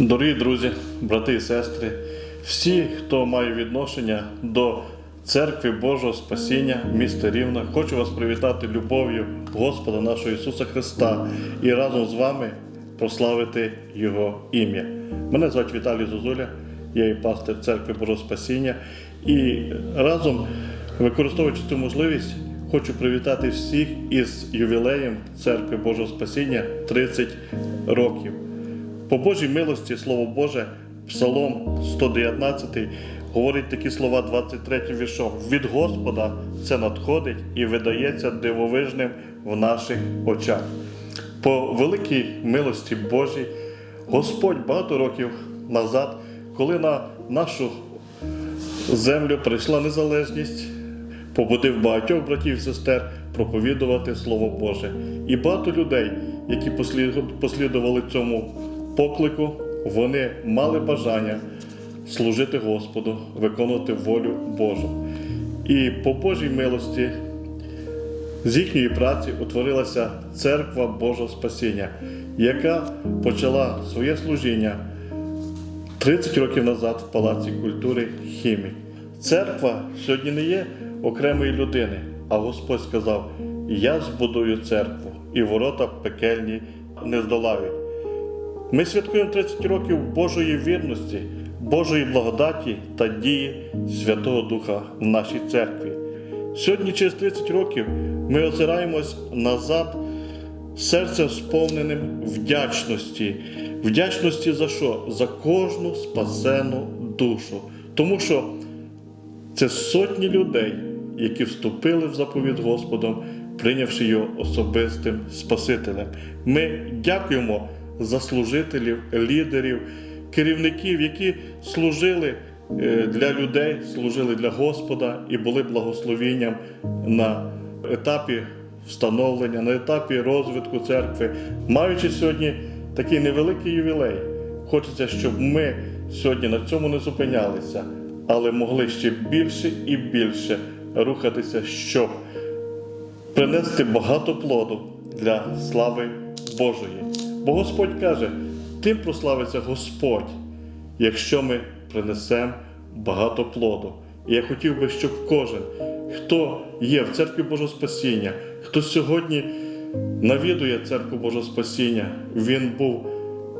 Дорогі друзі, брати і сестри, всі, хто має відношення до церкви Божого Спасіння, міста Рівна, хочу вас привітати любов'ю Господа нашого Ісуса Христа і разом з вами прославити Його ім'я. Мене звати Віталій Зозуля, я є пастир церкви Божого Спасіння. І разом, використовуючи цю можливість, хочу привітати всіх із ювілеєм церкви Божого Спасіння 30 років. По Божій милості, Слово Боже, Псалом 119 говорить такі слова 23 віршом. Від Господа це надходить і видається дивовижним в наших очах. По великій милості Божій, Господь багато років назад, коли на нашу землю прийшла незалежність, побудив багатьох братів і сестер проповідувати Слово Боже. І багато людей, які послідували цьому поклику, вони мали бажання служити Господу, виконувати волю Божу. І по Божій милості з їхньої праці утворилася церква Божого Спасіння, яка почала своє служіння 30 років назад в Палаці культури Хімік. Церква сьогодні не є окремої людини, а Господь сказав: Я збудую церкву, і ворота пекельні не здолають. Ми святкуємо 30 років Божої вірності, Божої благодаті та дії Святого Духа в нашій церкві. Сьогодні, через 30 років, ми озираємось назад серцем сповненим вдячності. Вдячності за що? За кожну спасену душу. Тому що це сотні людей, які вступили в заповідь Господом, прийнявши його особистим Спасителем. Ми дякуємо за служителів, лідерів, керівників, які служили е, для людей, служили для Господа і були благословенням на етапі встановлення, на етапі розвитку церкви. Маючи сьогодні такий невеликий ювілей, хочеться, щоб ми сьогодні на цьому не зупинялися, але могли ще більше і більше рухатися, щоб принести багато плоду для слави Божої. Бо Господь каже, тим прославиться Господь, якщо ми принесемо багато плоду. І я хотів би, щоб кожен, хто є в церкві Божого Спасіння, хто сьогодні навідує церкву Божого Спасіння, він був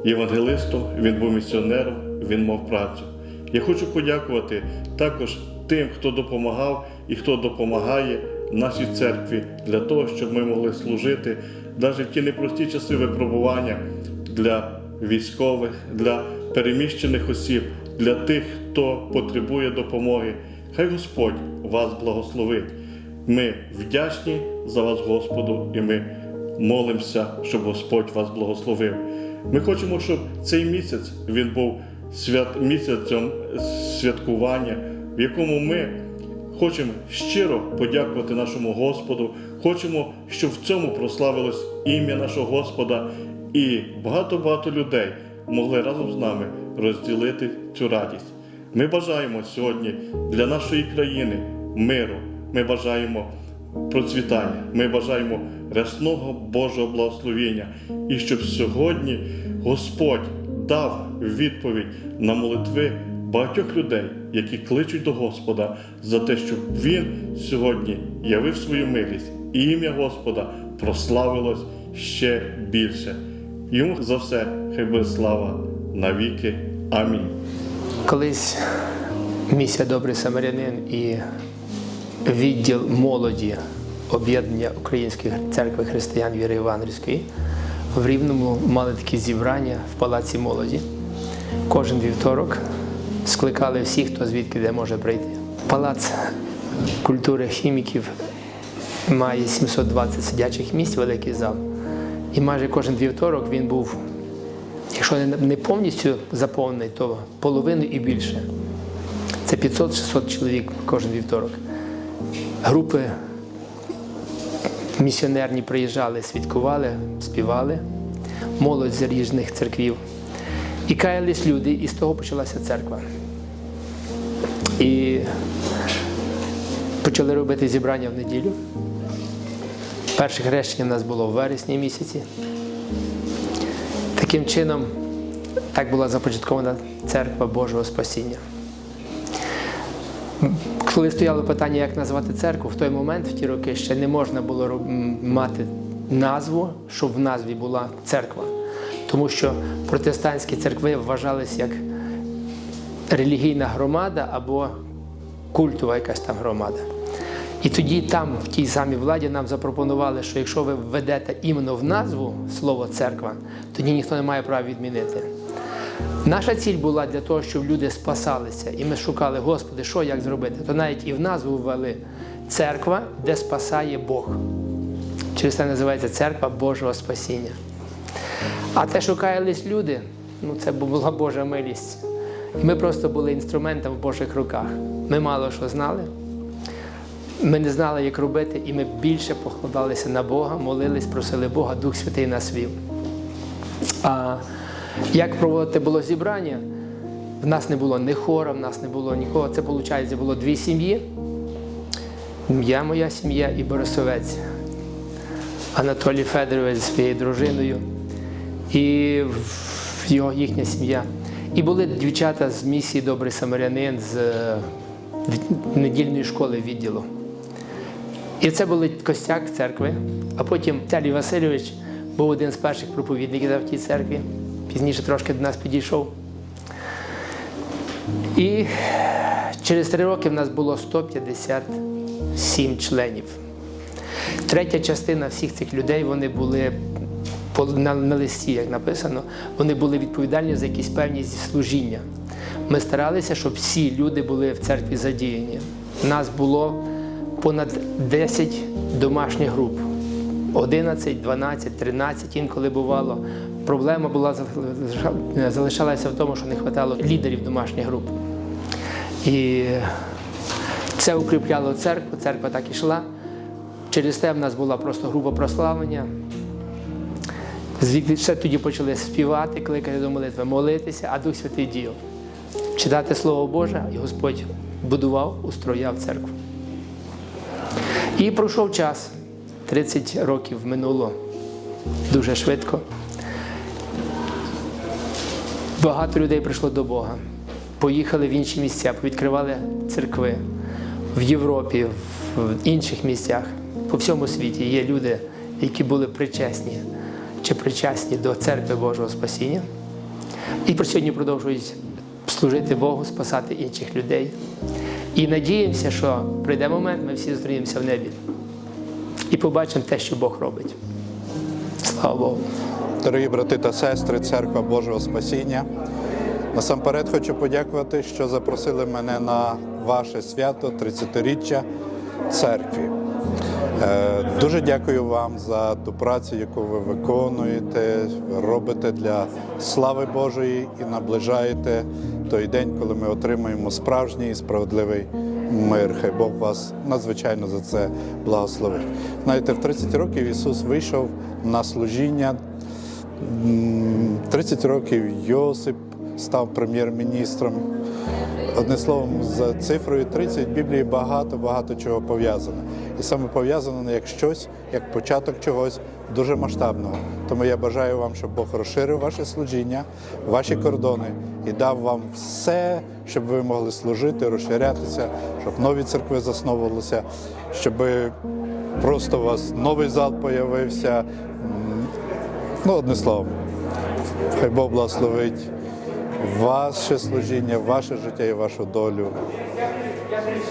євангелистом, він був місіонером, він мав працю. Я хочу подякувати також тим, хто допомагав і хто допомагає нашій церкві для того, щоб ми могли служити навіть в ті непрості часи випробування для військових, для переміщених осіб, для тих, хто потребує допомоги. Хай Господь вас благословить. Ми вдячні за вас, Господу, і ми молимося, щоб Господь вас благословив. Ми хочемо, щоб цей місяць він був свят, місяцем святкування, в якому ми хочемо щиро подякувати нашому Господу. Хочемо, щоб в цьому прославилось ім'я нашого Господа, і багато-багато людей могли разом з нами розділити цю радість. Ми бажаємо сьогодні для нашої країни миру. Ми бажаємо процвітання. Ми бажаємо рясного Божого благословення. І щоб сьогодні Господь дав відповідь на молитви багатьох людей, які кличуть до Господа за те, щоб Він сьогодні явив свою милість, і ім'я Господа прославилось ще більше. Йому за все хай буде слава навіки. Амінь. Колись місія Добрий Самарянин і відділ молоді об'єднання Української церкви християн віри Івангельської в Рівному мали такі зібрання в палаці молоді. Кожен вівторок скликали всіх, хто звідки де може прийти. Палац культури хіміків має 720 сидячих місць, великий зал. І майже кожен вівторок він був, якщо не- повністю заповнений, то половину і більше. Це 500-600 чоловік кожен вівторок. Групи місіонерні приїжджали, святкували, співали, молодь з різних церквів. І каялись люди, і з того почалася церква. І почали робити зібрання в неділю. Перше хрещення в нас було в вересні місяці. Таким чином Так була започаткована церква Божого Спасіння. Коли стояло питання, як назвати церкву, в той момент, в ті роки, ще не можна було мати назву, щоб в назві була церква. Тому що протестантські церкви вважалися як релігійна громада або культова якась там громада. І тоді там, в тій самій владі, нам запропонували, що якщо ви введете іменно в назву слово церква, тоді ніхто не має права відмінити. Наша ціль була для того, щоб люди спасалися, і ми шукали, Господи, що як зробити? То навіть і в назву ввели церква, де спасає Бог. Через це називається церква Божого спасіння. А те, що каялись люди, ну це була Божа милість. І ми просто були інструментом в Божих руках. Ми мало що знали. Ми не знали, як робити, і ми більше покладалися на Бога, молились, просили Бога, Дух Святий нас вів. А як проводити було зібрання? В нас не було ні хора, в нас не було нікого. Це, виходить, було дві сім'ї. Я, моя сім'я і Борисовець. Анатолій Федорович зі своєю дружиною і його їхня сім'я. І були дівчата з місії Добрий Самарянин з е, недільної школи відділу. І це були костяк церкви. А потім Віталій Васильович був один з перших проповідників в тій церкві. Пізніше трошки до нас підійшов. І через три роки в нас було 157 членів. Третя частина всіх цих людей вони були на, на листі, як написано, вони були відповідальні за якісь певні служіння. Ми старалися, щоб всі люди були в церкві задіяні. Нас було понад 10 домашніх груп. 11, 12, 13 інколи бувало. Проблема була залишалася в тому, що не вистачало лідерів домашніх груп. І це укріпляло церкву, церква так ішла. Через те в нас була просто група прославлення. Звідти все тоді почали співати, кликати до молитви, молитися, а Дух Святий діяв. Читати Слово Боже, і Господь будував, устрояв церкву. І пройшов час. 30 років минуло дуже швидко. Багато людей прийшло до Бога. Поїхали в інші місця, відкривали церкви в Європі, в інших місцях. По всьому світі є люди, які були причесні чи причасні до церкви Божого Спасіння. І про сьогодні продовжують служити Богу, спасати інших людей. І надіємося, що прийде момент, ми всі зустрінемося в небі і побачимо те, що Бог робить. Слава Богу. Дорогі брати та сестри, Церква Божого Спасіння. Насамперед хочу подякувати, що запросили мене на ваше свято 30-річчя церкві. Е, Дуже дякую вам за ту працю, яку ви виконуєте, робите для слави Божої і наближаєте той день, коли ми отримаємо справжній і справедливий мир. Хай Бог вас надзвичайно за це благословить. Знаєте, в 30 років Ісус вийшов на служіння. М, 30 років Йосип став прем'єр-міністром. Одним словом, з цифрою 30 в Біблії багато-багато чого пов'язано. І саме пов'язано як щось, як початок чогось дуже масштабного. Тому я бажаю вам, щоб Бог розширив ваше служіння, ваші кордони і дав вам все, щоб ви могли служити, розширятися, щоб нові церкви засновувалися, щоб просто у вас новий зал появився. Ну, одне словом, хай Бог благословить ваше служіння, ваше життя і вашу долю.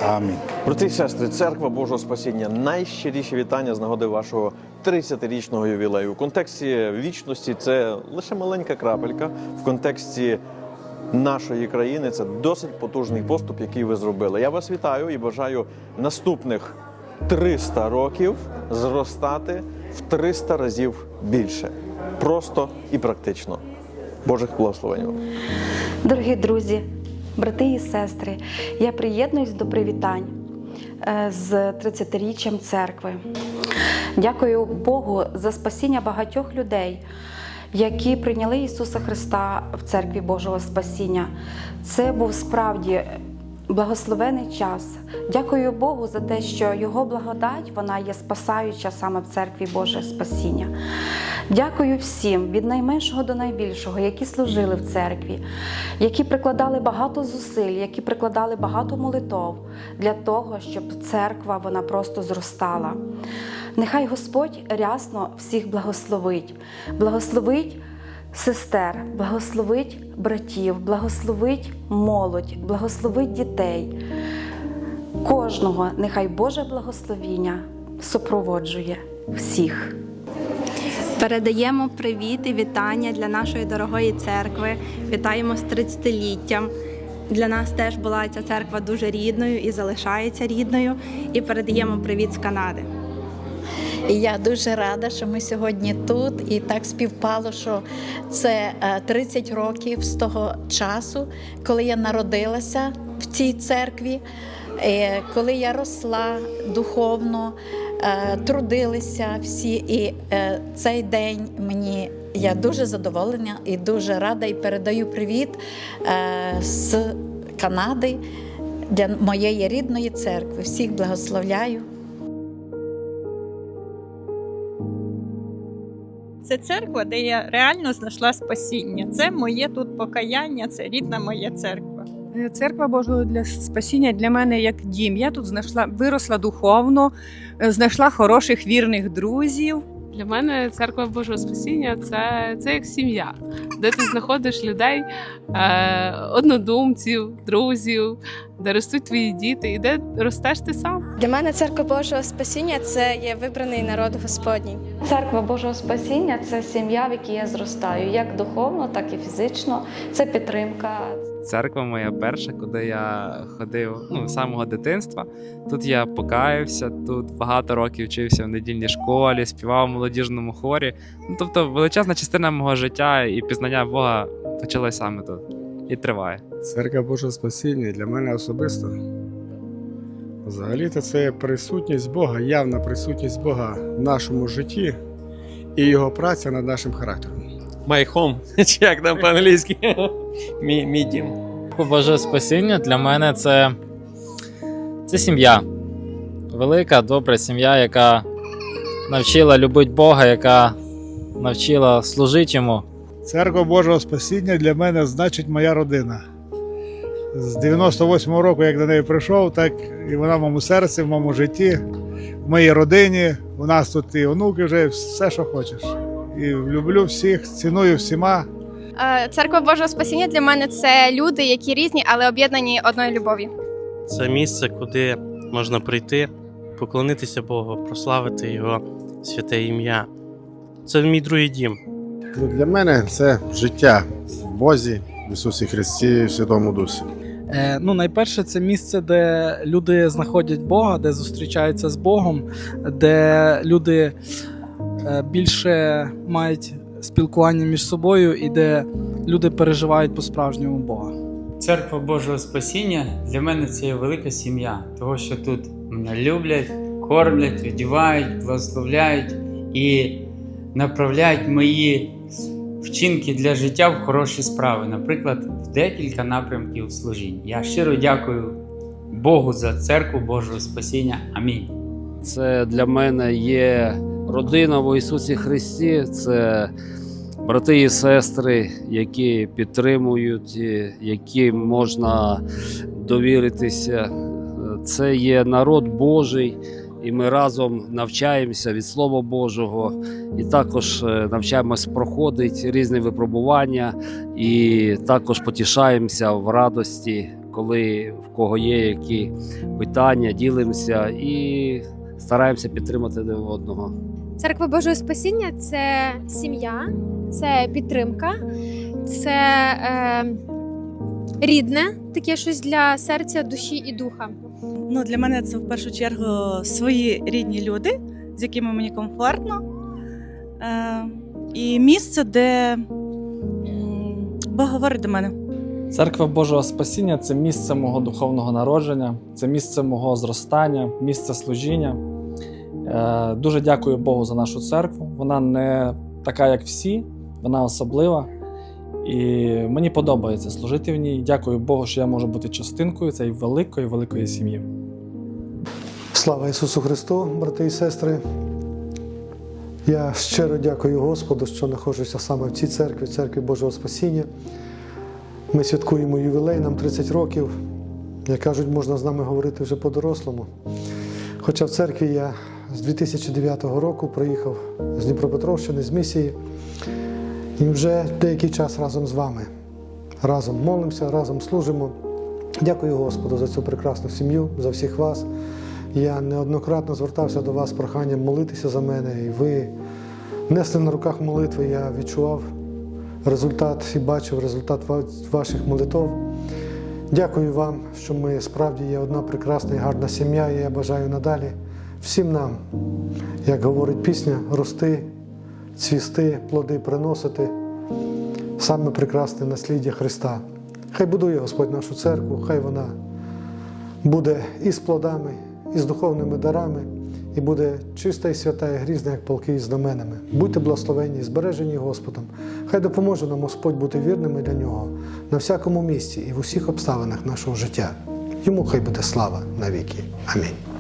Амінь. Брати і сестри, церква Божого Спасіння, найщиріші вітання з нагоди вашого 30-річного ювілею. У контексті вічності це лише маленька крапелька. В контексті нашої країни це досить потужний поступ, який ви зробили. Я вас вітаю і бажаю наступних 300 років зростати в 300 разів більше. Просто і практично. Божих благословень. Дорогі друзі, брати і сестри, я приєднуюсь до привітань е, з 30-річчям церкви. Дякую Богу за спасіння багатьох людей, які прийняли Ісуса Христа в церкві Божого Спасіння. Це був справді благословений час. Дякую Богу за те, що Його благодать вона є спасаюча саме в церкві Боже Спасіння. Дякую всім від найменшого до найбільшого, які служили в церкві, які прикладали багато зусиль, які прикладали багато молитов для того, щоб церква вона просто зростала. Нехай Господь рясно всіх благословить, благословить сестер, благословить братів, благословить молодь, благословить дітей. Кожного нехай Боже благословіння супроводжує всіх. Передаємо привіт і вітання для нашої дорогої церкви. Вітаємо з 30-літтям. Для нас теж була ця церква дуже рідною і залишається рідною. І передаємо привіт з Канади. Я дуже рада, що ми сьогодні тут, і так співпало, що це е, 30 років з того часу, коли я народилася в цій церкві, е, коли я росла духовно, е, трудилися всі. І е, цей день мені я дуже задоволена і дуже рада, і передаю привіт е, з Канади для моєї рідної церкви. Всіх благословляю. Це церква, де я реально знайшла спасіння. Це моє тут покаяння, це рідна моя церква. Е, Церква Божого для спасіння для мене як дім. Я тут знайшла, виросла духовно, е, знайшла хороших вірних друзів. Для мене церква Божого Спасіння це, це як сім'я, де ти знаходиш людей, е, однодумців, друзів, де ростуть твої діти, і де ростеш ти сам. Для мене церква Божого Спасіння це є вибраний народ Господній. Церква Божого Спасіння це сім'я, в якій я зростаю, як духовно, так і фізично. Це підтримка. Церква моя перша, куди я ходив ну, з самого дитинства. Тут я покаявся, тут багато років вчився в недільній школі, співав у молодіжному хорі. Ну, тобто величезна частина мого життя і пізнання Бога почалась саме тут і триває. Церква Божого Спасіння для мене особисто. Взагалі-то це присутність Бога, явна присутність Бога в нашому житті і його праця над нашим характером. My home, чи як там по-англійськи? мій, мій дім. Боже спасіння для мене це, це сім'я. Велика, добра сім'я, яка навчила любити Бога, яка навчила служити йому. Церква Божого Спасіння для мене значить моя родина. З 98-го року, як до неї прийшов, так і вона в моєму серці, в моєму житті, в моїй родині. У нас тут і онуки вже все, що хочеш. І люблю всіх, ціную всіма. Е, Церква Божого Спасіння для мене це люди, які різні, але об'єднані одною любов'ю. Це місце, куди можна прийти, поклонитися Богу, прославити Його святе ім'я. Це мій другий дім. Для мене це життя в Бозі, в Ісусі Христі, в Святому Дусі. Е, ну, найперше, це місце, де люди знаходять Бога, де зустрічаються з Богом, де люди більше мають спілкування між собою і де люди переживають по-справжньому Бога. Церква Божого Спасіння для мене це є велика сім'я, того що тут мене люблять, кормлять, одівають, благословляють і направляють мої вчинки для життя в хороші справи, наприклад, в декілька напрямків служінь. Я щиро дякую Богу за церкву Божого Спасіння. Амінь. Це для мене є родина в Ісусі Христі. Це брати і сестри, які підтримують, яким можна довіритися. Це є народ Божий, і ми разом навчаємося від Слова Божого, і також е, навчаємось проходити різні випробування, і також потішаємося в радості, коли в кого є які питання, ділимося і стараємося підтримати один одного. Церква Божого Спасіння це сім'я, це підтримка, це е, рідне, таке щось для серця, душі і духа. Ну, для мене це в першу чергу свої рідні люди, з якими мені комфортно. Е, і місце, де Бог говорить до мене. Церква Божого Спасіння це місце мого духовного народження, це місце мого зростання, місце служіння. Е, Дуже дякую Богу за нашу церкву. Вона не така, як всі, вона особлива. І мені подобається служити в ній. Дякую Богу, що я можу бути частинкою цієї великої, великої сім'ї. Слава Ісусу Христу, брати і сестри. Я щиро дякую Господу, що знаходжуся саме в цій церкві, церкві Божого Спасіння. Ми святкуємо ювілей, нам 30 років. Як кажуть, можна з нами говорити вже по-дорослому. Хоча в церкві я з 2009 року приїхав з Дніпропетровщини, з місії, і вже деякий час разом з вами. Разом молимося, разом служимо. Дякую Господу за цю прекрасну сім'ю, за всіх вас. Я неоднократно звертався до вас з проханням молитися за мене, і ви несли на руках молитви. Я відчував результат і бачив результат ваших молитв. Дякую вам, що ми справді є одна прекрасна і гарна сім'я, і я бажаю надалі всім нам, як говорить пісня, рости, цвісти, плоди приносити, саме прекрасне насліддя Христа. Хай будує Господь нашу церкву, хай вона буде і з плодами, і з духовними дарами, і буде чиста і свята, і грізна, як полки із знаменами. Будьте благословені, збережені Господом. Хай допоможе нам Господь бути вірними для нього на всякому місці і в усіх обставинах нашого життя. Йому хай буде слава навіки. Амінь.